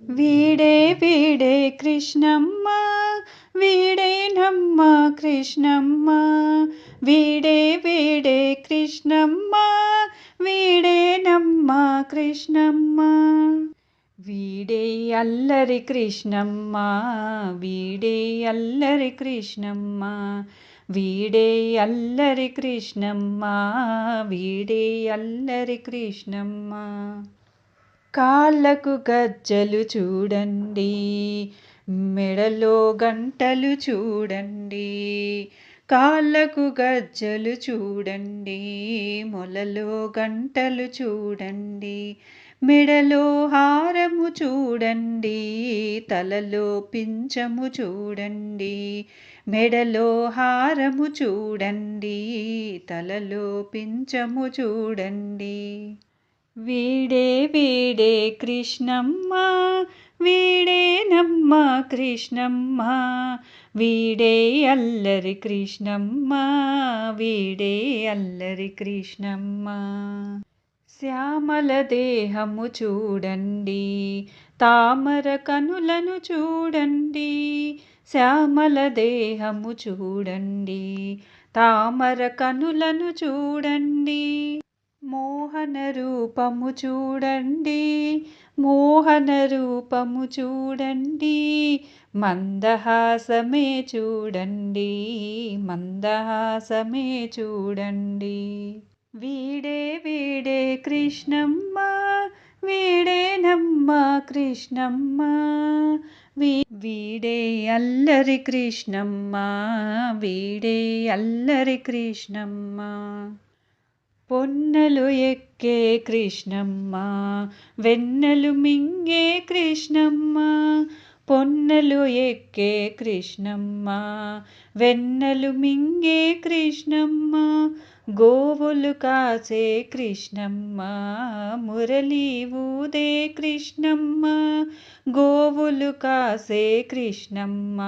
వీడే వీడే కృష్ణమ్మ వీడేనమ్మ కృష్ణమ్మ. వీడే వీడే కృష్ణమ్మ వీడేనమ్మ కృష్ణమ్మ. వీడే అల్లరి కృష్ణమ్మ వీడే అల్లరి కృష్ణమ్మ. వీడే అల్లరి కృష్ణమ్మ వీడే అల్లరి కృష్ణమ్మ. కాళ్ళకు గజ్జలు చూడండి మెడలో గంటలు చూడండి కాళ్ళకు గజ్జలు చూడండి మొలలో గంటలు చూడండి మెడలో హారము చూడండి తలలో పింఛము చూడండి మెడలో హారము చూడండి తలలో పింఛము చూడండి. వీడే వీడే కృష్ణమ్మ వీడేనమ్మ కృష్ణమ్మ వీడే అల్లరి కృష్ణమ్మ వీడే అల్లరి కృష్ణమ్మ. శ్యామల దేహము చూడండి తామర కనులను చూడండి శ్యామల దేహము చూడండి తామర కనులను చూడండి. మోహన రూపము చూడండి మోహన రూపము చూడండి మందహాసమే చూడండి మందహాసమే చూడండి. వీడే వీడే కృష్ణమ్మ వీడేనమ్మ కృష్ణమ్మ వీ వీడే అల్లరి కృష్ణమ్మ వీడే అల్లరి కృష్ణమ్మ. పొన్నలు ఎక్కే కృష్ణమ్మ వెన్నెలు మింగే కృష్ణమ్మ పొన్నలు ఎక్కే కృష్ణమ్మ వెన్నెలు మింగే కృష్ణమ్మ గోవులు కాసే కృష్ణమ్మ మురళి ఊదే కృష్ణమ్మ గోవులు కాసే కృష్ణమ్మ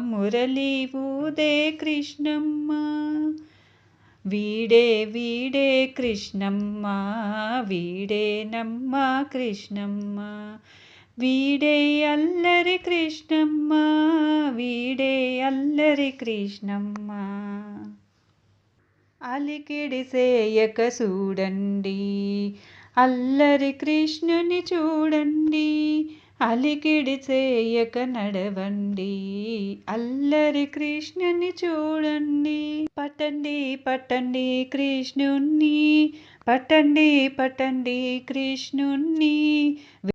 మురళి ఊదే కృష్ణమ్మ. వీడే వీడే కృష్ణమ్మ వీడేనమ్మ కృష్ణమ్మ. వీడే అల్లరి కృష్ణమ్మ వీడే అల్లరి కృష్ణమ్మ. అలికిడి సేయక చూడండి అల్లరి కృష్ణుని చూడండి అలికిడి చేయక నడవండి. అల్లరి కృష్ణుని చూడండి. పట్టండి పట్టండి కృష్ణుణ్ణి. పట్టండి పట్టండి కృష్ణుణ్ణి.